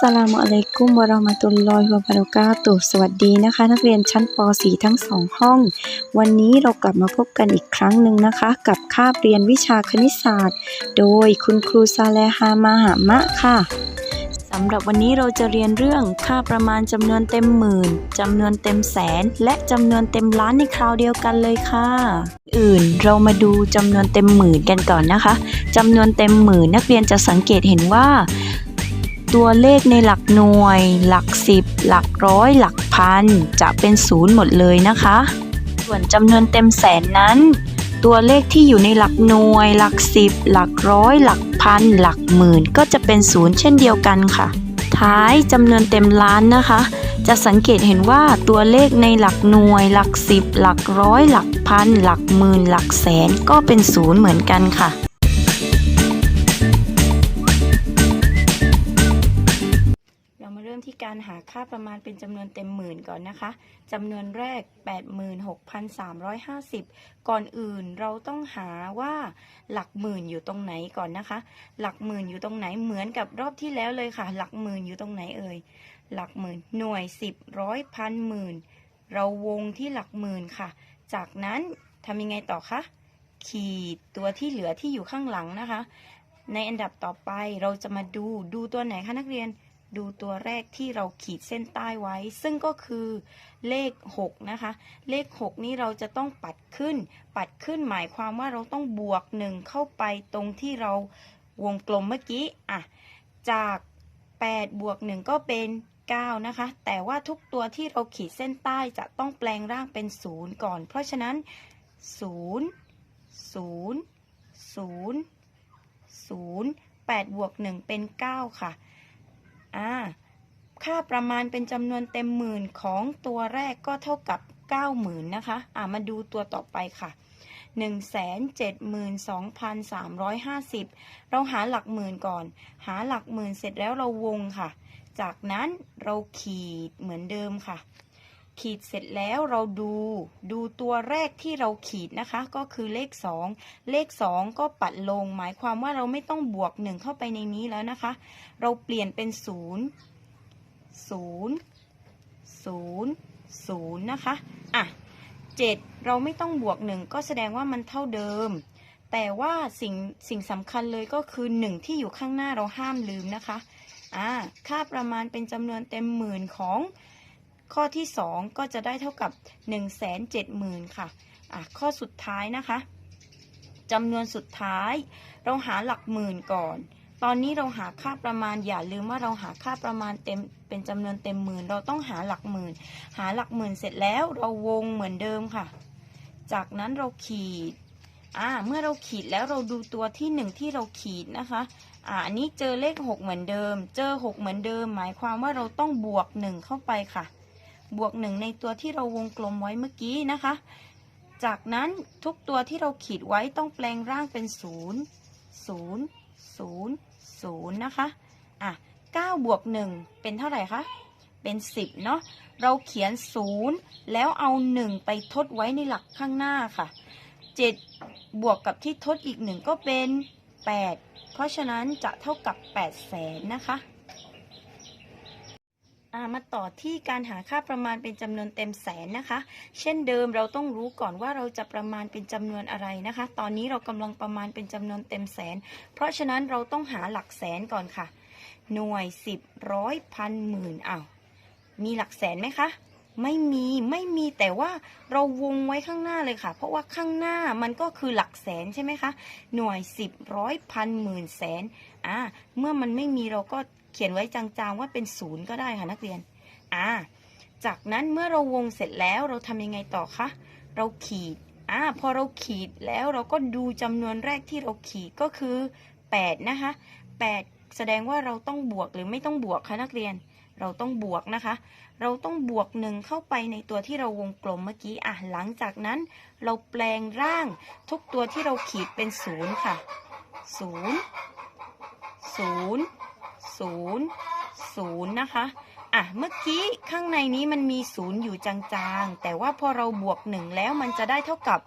สลามุอะลัยกุมวะเราะมะตุลลอฮิวะบะเราะกาตุสวัสดีนะคะ นักเรียนชั้นป .4 ทั้งสองห้อง วันนี้เรากลับมาพบกันอีกครั้งหนึ่งนะคะ กับคาบเรียนวิชาคณิตศาสตร์ โดยคุณครูซาเลฮามาหามะค่ะสำหรับวันนี้เราจะเรียนเรื่องค่าประมาณจำนวนเต็มหมื่นจำนวนเต็มแสน และจำนวนเต็มล้านในคราวเดียวกันเลยค่ะ อื่นเรามาดูจำนวนเต็มหมื่นกันก่อนนะคะจำนวนเต็มหมื่นนักเรียนจะสังเกตเห็นว่า ตัวเลขในหลักหน่วย หลักสิบ หลักร้อย หลักพัน จะเป็นศูนย์หมดเลยนะคะ ส่วนจำนวนเต็มแสนนั้น ตัวเลขที่อยู่ในหลักหน่วย หลักสิบ หลักร้อย หลักพัน หลักหมื่น ก็จะเป็นศูนย์เช่นเดียวกันค่ะ ท้ายจำนวนเต็มล้านนะคะ จะสังเกตเห็นว่าตัวเลขในหลักหน่วย หลักสิบ หลักร้อย หลักพัน หลักหมื่น หลักแสน ก็เป็นศูนย์เหมือนกันค่ะ การหาค่าประมาณเป็นจำนวนเต็มหมื่นก่อนนะคะจำนวนแรก 86,350 ก่อนอื่นเราต้องหาว่าหลักหมื่นอยู่ตรงไหนก่อนนะคะ หลักหมื่นอยู่ตรงไหนเหมือนกับรอบที่แล้วเลยค่ะ หลักหมื่นอยู่ตรงไหนเอ่ยหลักหมื่นหน่วยสิบร้อยพันหมื่นเราวงที่หลักหมื่นค่ะ จากนั้นทำยังไงต่อคะขีดตัวที่เหลือที่อยู่ข้างหลังนะคะ ในอันดับต่อไปเราจะมาดูดูตัวไหนคะนักเรียน ดูตัวแรกที่เราขีดเส้นใต้ไว้ ซึ่งก็คือเลข 6 นะคะ เลข 6 นี้เราจะต้องปัดขึ้น ปัดขึ้นหมายความว่าเราต้องบวก 1 เข้าไปตรงที่เราวงกลมเมื่อกี้อะจาก 8 บวก 1 ก็เป็น 9 นะคะ แต่ว่าทุกตัวที่เราขีดเส้นใต้จะต้องแปลงร่างเป็น 0 ก่อน เพราะฉะนั้น 0 0 0 0 8 บวก 1 เป็น 9 ค่ะ อ่าค่าประมาณเป็นจำนวนเต็มหมื่นของตัวแรกก็เท่ากับ 90,000นะคะอ่ามาดูตัวต่อไปค่ะ 172,350 เราหาหลักหมื่นก่อน หาหลักหมื่นเสร็จแล้วเราวงค่ะ จากนั้นเราขีดเหมือนเดิมค่ะ ขีดเสร็จแล้วเราดูดูตัวแรกที่เราขีดนะคะ ก็คือเลข 2 เลข 2 ก็ปัดลง หมายความว่าเราไม่ต้องบวก 1 เข้าไปในนี้แล้วนะคะ เราเปลี่ยนเป็น 0 0 0 0 นะคะ อะ 7 เราไม่ต้องบวก 1 ก็แสดงว่ามันเท่าเดิม แต่ว่าสิ่งสิ่งสำคัญเลยก็คือ 1 ที่อยู่ข้างหน้าเราห้ามลืมนะคะ อ่า ค่าประมาณเป็นจำนวนเต็มหมื่นของ ข้อที่ 2 ก็จะได้เท่ากับ 1 7 0 0 0 0 ค่ะอะ ข้อสุดท้ายนะคะจำนวนสุดท้าย เราหาหลักหมื่นก่อน ตอนนี้เราหาค่าประมาณอย่าลืมว่าเราหาค่าประมาณเต็มเป็นจำนวนเต็มหมื่น เราต้องหาหลักหมื่น หาหลักหมื่นเสร็จแล้วเราวงเหมือนเดิมค่ะ จากนั้นเราขีดอ่าเมื่อเราขีดแล้วเราดูตัวที่หนึ่งที่เราขีดนะคะอ่าอันนี้เจอเลขหกเหมือนเดิม เจอหกเหมือนเดิม หมายความว่าเราต้องบวกหนึ่งเข้าไปค่ะ บวกหนึ่งในตัวที่เราวงกลมไว้เมื่อกี้นะคะ จากนั้นทุกตัวที่เราขีดไว้ต้องแปลงร่างเป็นศูนย์ศูนย์ศูนย์ศูนย์นะคะ อะเก้าบวกหนึ่งเป็นเท่าไหร่คะ เป็นสิบเนาะ เราเขียนศูนย์แล้วเอาหนึ่งไปทดไว้ในหลักข้างหน้าค่ะเจ็ดบวกกับที่ทดอีกหนึ่งก็เป็นแปดเพราะฉะนั้นจะเท่ากับแปดแสนนะคะ มาต่อที่การหาค่าประมาณเป็นจำนวนเต็มแสนนะคะ เช่นเดิมเราต้องรู้ก่อนว่าเราจะประมาณเป็นจำนวนอะไรนะคะ ตอนนี้เรากำลังประมาณเป็นจำนวนเต็มแสน เพราะฉะนั้นเราต้องหาหลักแสนก่อนค่ะ หน่วยสิบร้อยพันหมื่นอ้าวมีหลักแสนไหมคะไม่มีไม่มีแต่ว่าเราวงไว้ข้างหน้าเลยค่ะ เพราะว่าข้างหน้ามันก็คือหลักแสนใช่ไหมคะ หน่วยสิบร้อยพันหมื่นแสนอ่าเมื่อมันไม่มีเราก็ เขียนไว้จางๆว่าเป็นศูนย์ก็ได้ค่ะนักเรียน อ่า จากนั้นเมื่อเราวงเสร็จแล้วเราทำยังไงต่อคะ เราขีด อ่า พอเราขีดแล้วเราก็ดูจำนวนแรกที่เราขีดก็คือ 8 นะคะ 8 แสดงว่าเราต้องบวกหรือไม่ต้องบวกคะนักเรียน เราต้องบวกนะคะ เราต้องบวกหนึ่งเข้าไปในตัวที่เราวงกลมเมื่อกี้ อะ หลังจากนั้นเราแปลงร่างทุกตัวที่เราขีดเป็นศูนย์ค่ะศูนย์ศูนย์ ศูนย์ศูนย์นะคะ อะ เมื่อกี้ข้างในนี้มันมีศูนย์อยู่จางๆ แต่ว่าพอเราบวกหนึ่งแล้วมันจะได้เท่ากับ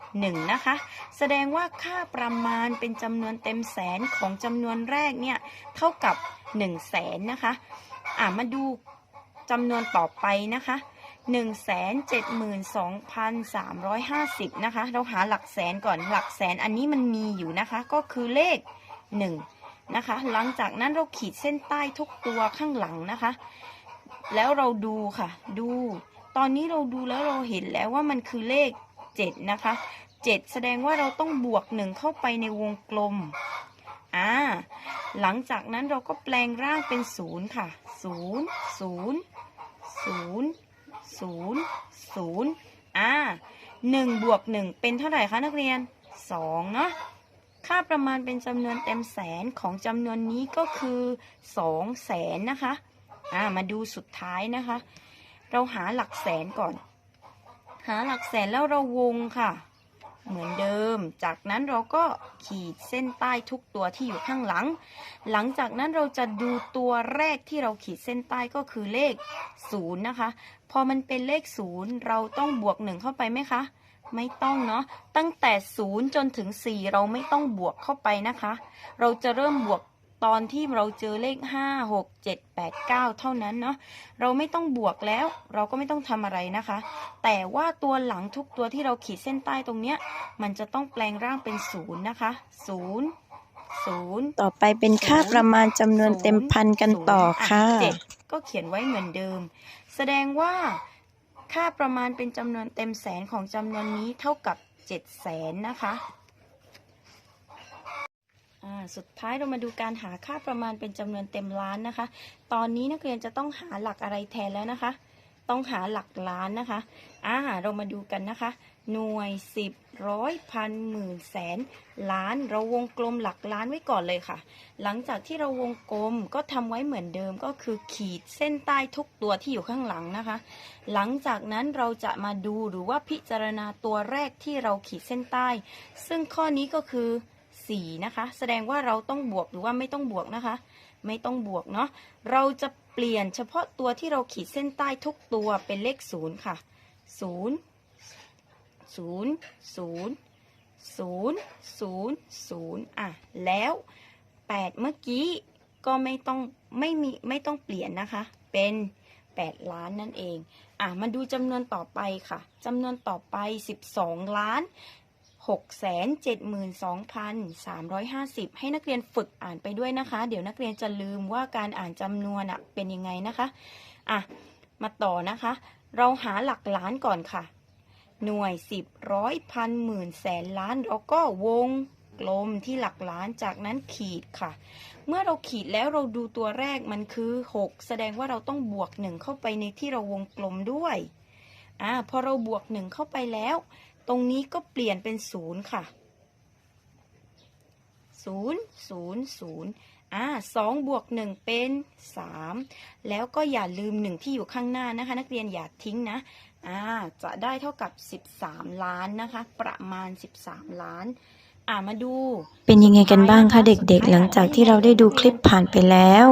1นะคะ แสดงว่าค่าประมาณเป็นจำนวนเต็มแสนของจำนวนแรกเนี่ยเท่ากับ1แสนนะคะ อ่ามาดูจำนวนต่อไปนะคะ172,350นะคะ เราหาหลักแสนก่อนหลักแสนอันนี้มันมีอยู่นะคะ ก็คือเลข 1 นะคะ หลังจากนั้นเราขีดเส้นใต้ทุกตัวข้างหลังนะคะ แล้วเราดูค่ะ ดู ตอนนี้เราดูแล้วเราเห็นแล้วว่ามันคือเลข 7 นะคะ 7 แสดงว่าเราต้องบวก 1 เข้าไปในวงกลมอ่าหลังจากนั้นเราก็แปลงร่างเป็น 0 ค่ะ 0 0 0 0 0อ่า1บวก 1 เป็นเท่าไหร่คะนักเรียน 2 เนาะ ค่าประมาณเป็นจำนวนเต็มแสนของจำนวนนี้ก็คือ2แสนนะคะอ่ามาดูสุดท้ายนะคะ เราหาหลักแสนก่อน หาหลักแสนแล้วเราวงค่ะ เหมือนเดิม จากนั้นเราก็ขีดเส้นใต้ทุกตัวที่อยู่ข้างหลัง หลังจากนั้นเราจะดูตัวแรกที่เราขีดเส้นใต้ก็คือเลข0นะคะ พอมันเป็นเลข0เราต้องบวก1เข้าไปไหมคะ ไม่ต้องเนาะตั้งแต่ 0 จนถึง 4 เราไม่ต้องบวกเข้าไปนะคะ เราจะเริ่มบวกตอนที่เราเจอเลข 5 6 7 8 9 เท่านั้นเนาะเราไม่ต้องบวกแล้ว เราก็ไม่ต้องทำอะไรนะคะ แต่ว่าตัวหลังทุกตัวที่เราขีดเส้นใต้ตรงเนี้ย มันจะต้องแปลงร่างเป็นศูนย์นะคะศูนย์ศูนย์ต่อไปเป็นค่าประมาณจำนวนเต็มพันกันต่อค่ะเจ็ดก็เขียนไว้เหมือนเดิม แสดงว่า ค่าประมาณเป็นจำนวนเต็มแสนของจำนวนนี้เท่ากับเจ็ดแสนนะคะอ่าสุดท้ายเรามาดูการหาค่าประมาณเป็นจำนวนเต็มล้านนะคะ ตอนนี้นักเรียนจะต้องหาหลักอะไรแทนแล้วนะคะ ต้องหาหลักล้านนะคะอ่าเรามาดูกันนะคะ หน่วยสิบร้อยพันหมื่นแสน ล้านเราวงกลมหลักล้านไว้ก่อนเลยค่ะ หลังจากที่เราวงกลมก็ทำไว้เหมือนเดิมก็คือขีดเส้นใต้ทุกตัวที่อยู่ข้างหลังนะคะ หลังจากนั้นเราจะมาดูหรือว่าพิจารณาตัวแรกที่เราขีดเส้นใต้ ซึ่งข้อนี้ก็คือ4นะคะ แสดงว่าเราต้องบวกหรือว่าไม่ต้องบวกนะคะ ไม่ต้องบวกเนาะเราจะเปลี่ยนเฉพาะตัวที่เราขีดเส้นใต้ทุกตัวเป็นเลข0ค่ะ0 0 0 0 0 0อะ แล้ว8เมื่อกี้ก็ไม่ต้องไม่มีไม่ต้องเปลี่ยนนะคะ เป็น8ล้านนั่นเอง อะ มาดูจำนวนต่อไปค่ะจำนวนต่อไป12ล้าน672,350 ให้นักเรียนฝึกอ่านไปด้วยนะคะ เดี๋ยวนักเรียนจะลืมว่าการอ่านจำนวนเป็นยังไงนะคะ อะ มาต่อนะคะ เราหาหลักล้านก่อนค่ะ หน่วยสิบร้อยพันหมื่นแสนล้านเราก็วงกลมที่หลักล้านจากนั้นขีดค่ะ เมื่อเราขีดแล้วเราดูตัวแรกมันคือ 6 แสดงว่าเราต้องบวก 1 เข้าไปในที่เราวงกลมด้วยอ่าพอเราบวก 1 เข้าไปแล้ว ตรงนี้ก็เปลี่ยนเป็น0ค่ะ0 0 0อ่า2บวก 1 เป็น 3 แล้วก็อย่าลืม 1 ที่อยู่ข้างหน้านะคะ นักเรียนอย่าทิ้งนะ อ่าจะได้เท่ากับ 13 ล้านนะคะ ประมาณ 13 ล้านอ่ามาดู เป็นยังไงกันบ้างคะเด็กๆ หลังจากที่เราได้ดูคลิปผ่านไปแล้ว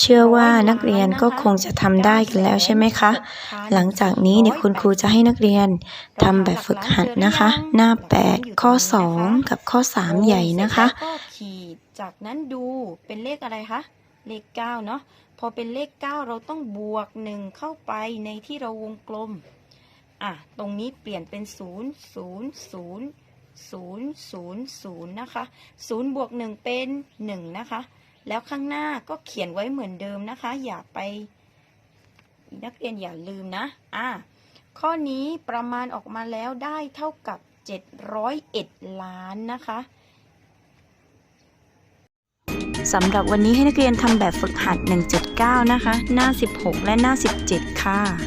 เชื่อว่านักเรียนก็คงจะทำได้กันแล้วใช่ไหมคะ หลังจากนี้เนี่ยคุณครูจะให้นักเรียนทำแบบฝึกหัดนะคะ หน้า 8 ข้อ 2 กับข้อ 3 ใหญ่นะคะเสร็จแล้วก็ขีดจากนั้นดูเป็นเลขอะไรคะเลข 9 เนาะพอเป็นเลข 9 เราต้องบวก 1 เข้าไปในที่เราวงกลม อะตรงนี้เปลี่ยนเป็น 0 0 0 0 0 0 นะคะ 0 บวก 1 เป็น 1 นะคะ แล้วข้างหน้าก็เขียนไว้เหมือนเดิมนะคะ อย่าไป นักเรียนอย่าลืมนะ อะข้อนี้ประมาณออกมาแล้วได้เท่ากับ 701 ล้านนะคะสำหรับวันนี้ให้นักเรียนทำแบบฝึกหัด1.9นะคะ หน้า 16 และหน้า 17 ค่ะ